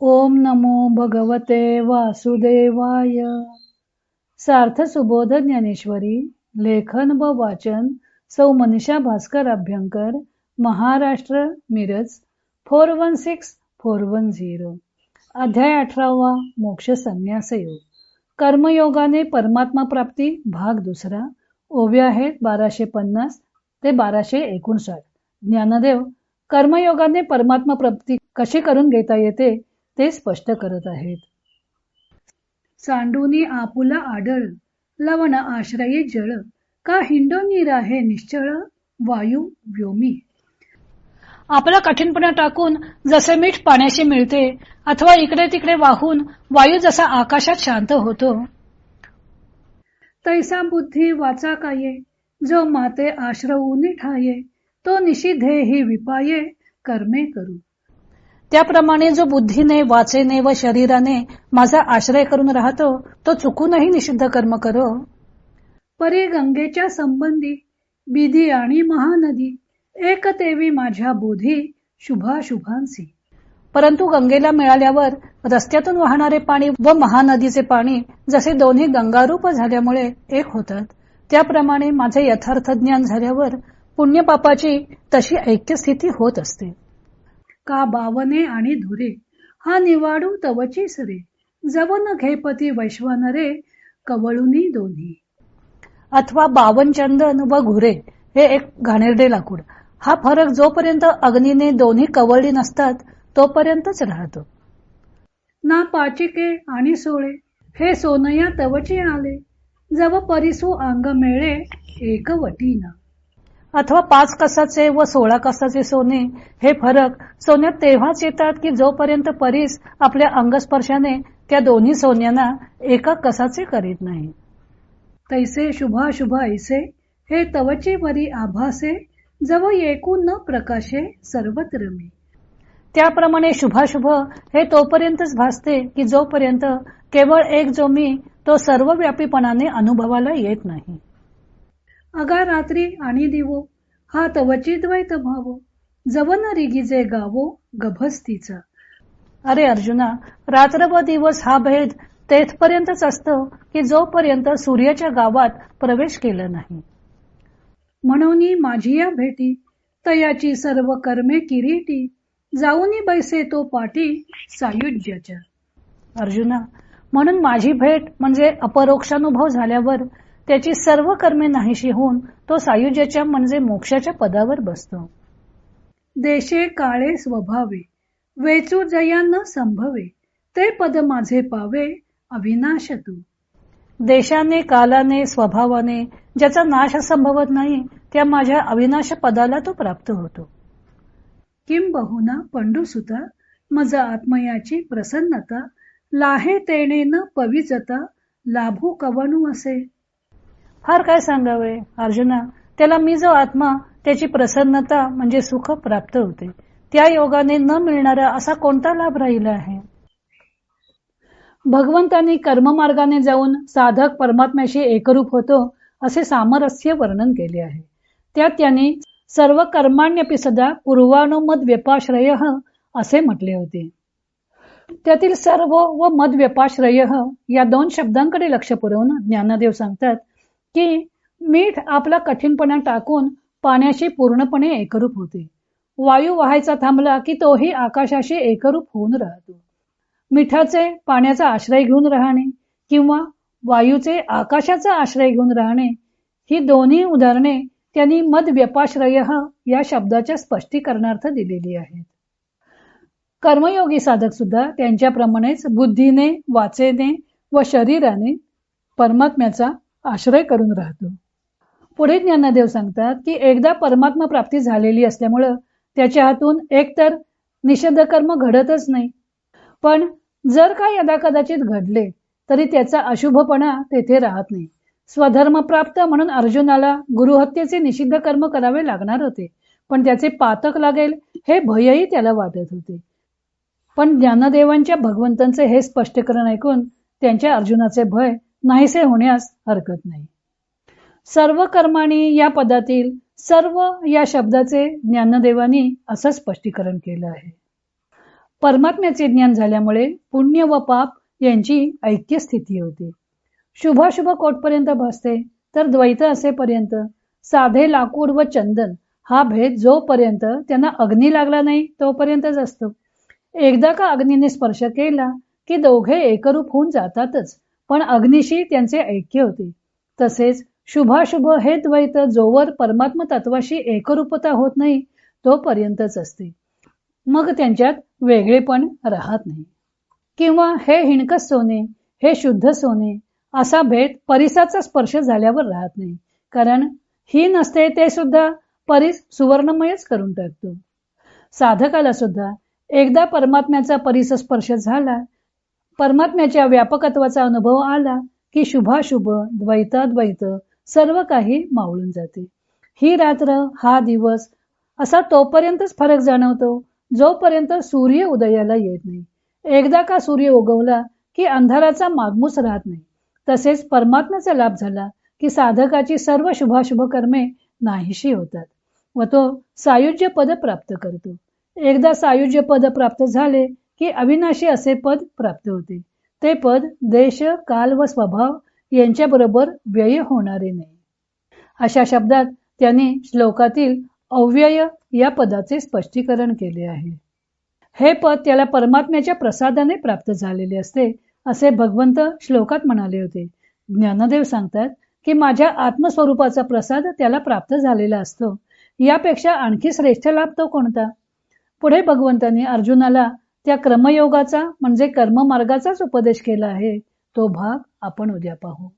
ओम नमो भगवते वासुदेवाय. सार्थ सुबोध ज्ञानेश्वरी लेखन व वाचन सौ Manisha Bhaskar Abhyankar Maharashtra Miraj four one six four one zero. अध्याय अठरावा मोक्ष संन्यास योग कर्मयोगाने परमात्मा प्राप्ती भाग दुसरा. ओव्या आहेत बाराशे पन्नास ते बाराशे एकोणसाठ. ज्ञानदेव कर्मयोगाने परमात्मा प्राप्ती कशी करून घेता येते? ते स्पष्ट करत आहेत. सांडूनी आपुला आडळ लवण आश्रये जळ का हिंडोनी राहे निश्चळ वायू व्योमी. आपला कठीणपणा टाकून जसे मीठ पाण्याशी मिळते अथवा इकडे तिकडे वाहून वायू जसा आकाशात शांत होतो. तैसा बुद्धी वाचा काये जो माते आश्रवून ठाये तो निषिधे ही विपाये कर्मे करू. त्याप्रमाणे जो बुद्धीने वाचेने व शरीराने माझा आश्रय करून राहतो तो चुकूनही निषिद्ध कर्म करो. परी गंगेच्या संबंधी बिधी आणि महानदी एक तेवी माझ्या बोधी शुभाशुभांसी. परंतु गंगेला मिळाल्यावर रस्त्यातून वाहणारे पाणी व महानदीचे पाणी जसे दोन्ही गंगारूप झाल्यामुळे एक होतात. त्याप्रमाणे माझे यथार्थ ज्ञान झाल्यावर पुण्यपापाची तशी ऐक्य स्थिती होत असते. का बावने आणि धुरे? हा निवाडू तवची सरे. जवन घेपती वैश्वानरे कवळुनी दोन्ही. अथवा बावन चंदन व घुरे हे एक घाणेरडे लाकूड. हा फरक जोपर्यंत अग्नीने दोन्ही कवळली नसतात तोपर्यंतच राहतो. ना पाचिके आणि सोळे. हे सोनया तवचे आले. जव परिसू अंग मेळे एक वटीना. अथवा पाच कसाचे व सोळा कसाचे सोने हे फरक सोन्यात तेव्हाच येतात की जोपर्यंत परीस आपल्या अंगस्पर्शाने त्या दोन्ही सोन्यांना एका कसाचे करीत नाही. तैसे शुभाशुभ ऐसे हे तवचे वरी आभासे जव एकू न प्रकाशे सर्वत्र मी त्याप्रमाणे शुभाशुभ हे तोपर्यंतच भासते की जोपर्यंत केवळ एक जो मी तो सर्व व्यापीपणाने अनुभवाला येत नाही. अगा रात्री आणि दिवो हा तवची द्वैत भावो जवन रिगीजे गावो गभस्तीचा. अरे अर्जुना रात्र व दिवस हा भेद तेथपर्यंतच असतो की जोपर्यंत सूर्याच्या गावात प्रवेश केला नाही. म्हणून माझी या भेटी तयाची सर्व कर्मे किरीटी जाऊनी बैसे तो पाठी सायुज्याच्या. अर्जुना म्हणून माझी भेट म्हणजे अपरोक्षानुभव झाल्यावर त्याची सर्व कर्मे नाहीशी होऊन तो सायुज्याच्या म्हणजे मोक्षाच्या पदावर बसतो. देशे काळे स्वभावे वेचू जयांना संभवे ते पद माझे पावे अविनाश तू. देशाने कालाने स्वभावाने ज्याचा नाश संभवत नाही त्या माझ्या अविनाश पदाला तो प्राप्त होतो. किंबहुना पंडुसुता मज आत्मयाची प्रसन्नता लाहे तेने न पविजता लाभू कवणू असे. फार काय सांगावे अर्जुना? त्याला मी जो आत्मा त्याची प्रसन्नता म्हणजे सुख प्राप्त होते. त्या योगाने न मिळणारा असा कोणता लाभ राहिला आहे? भगवंतांनी कर्ममार्गाने जाऊन साधक परमात्म्याशी एकरूप होतो असे सामरस्य वर्णन केले आहे. त्यात त्यांनी सर्व कर्माण्यपी सदा पूर्वानुमद व्यपाश्रय असे म्हटले होते. त्यातील सर्व व मद व्यपाश्रय या दोन शब्दांकडे लक्ष पुरवून ज्ञानदेव सांगतात की मीठ आपला कठीणपणा टाकून पाण्याशी पूर्णपणे एकरूप होते. वायू व्हायचा थांबला की तोही आकाशाशी एकरूप होऊन राहतो. मिठाचे पाण्याचा आश्रय घेऊन राहणे किंवा वायूचे आकाशाचा आश्रय घेऊन राहणे ही दोन्ही उदाहरणे त्यांनी मद व्यपाश्रय या शब्दाच्या स्पष्टीकरणार्थ दिलेली आहेत. कर्मयोगी साधक सुद्धा त्यांच्याप्रमाणेच बुद्धीने वाचेने व शरीराने परमात्म्याचा आश्रय करून राहतो. पुढे ज्ञानदेव सांगतात की एकदा परमात्मा प्राप्ती झालेली असल्यामुळं त्याच्या हातून एकतर निषेध कर्म घडतच नाही. पण जर का यदा कदाचित घडले तरी त्याचा अशुभपणा तेथे राहत नाही. स्वधर्म प्राप्त म्हणून अर्जुनाला गुरुहत्येचे निषिद्ध कर्म करावे लागणार होते. पण त्याचे पातक लागेल हे भयही त्याला वाटत होते. पण ज्ञानदेवांच्या भगवंतांचे हे स्पष्टीकरण ऐकून त्यांच्या अर्जुनाचे भय नाहीसे होण्यास हरकत नाही. सर्व कर्माणी या पदातील सर्व या शब्दाचे ज्ञानदेवानी असं स्पष्टीकरण केलं आहे. परमात्म्याचे ज्ञान झाल्यामुळे पुण्य व पाप यांची ऐक्य स्थिती होती. शुभाशुभ कोटपर्यंत भासते तर द्वैत असेपर्यंत साधे लाकूड व चंदन हा भेद जोपर्यंत त्यांना अग्नी लागला नाही तोपर्यंतच असतो. एकदा का अग्नीने स्पर्श केला की दोघे एकरूप होऊन जातातच. पण अग्निशी त्यांचे ऐक्य होते. तसेच शुभाशुभ हे द्वैत जोवर परमात्म तत्वाशी एकरूपता होत नाही तोपर्यंतच असते. मग त्यांच्यात वेगळेपण राहत नाही. किंवा हे हिणकस सोने हे शुद्ध सोने असा भेद परिसाचा स्पर्श झाल्यावर राहत नाही. कारण ही नसते ते सुद्धा परिस सुवर्णमयच करून टाकतो. साधकाला सुद्धा एकदा परमात्म्याचा परिस स्पर्श झाला परमात्म्याच्या व्यापकत्वाचा अनुभव आला की शुभाशुभ द्वैताद्वैत सर्व काही मावळून जाते. ही रात्र हा दिवस असा तोपर्यंतच फरक जाणवतो जोपर्यंत सूर्य उदयाला येत नाही. एकदा का सूर्य उगवला की अंधाराचा मागमूस राहत नाही. तसेच परमात्म्याचा लाभ झाला की साधकाची सर्व शुभाशुभ कर्मे नाहीशी होतात व तो सायुज्य पद प्राप्त करतो. एकदा सायुज्य पद प्राप्त झाले की अविनाशी असे पद प्राप्त होते. ते पद देश काल व स्वभाव यांच्याबरोबर व्यय होणारे नाही. अशा शब्दात त्यांनी श्लोकातील अव्यय या पदाचे स्पष्टीकरण केले आहे. हे पद त्याला परमात्म्याच्या प्रसादाने प्राप्त झालेले असते असे भगवंत श्लोकात म्हणाले होते. ज्ञानदेव सांगतात की माझ्या आत्मस्वरूपाचा प्रसाद त्याला प्राप्त झालेला असतो. यापेक्षा आणखी श्रेष्ठ लाभ तो कोणता? पुढे भगवंतांनी अर्जुनाला त्या क्रमयोगाचा म्हणजे कर्ममार्गाचाच उपदेश केला आहे तो भाग आपण उद्या पाहू.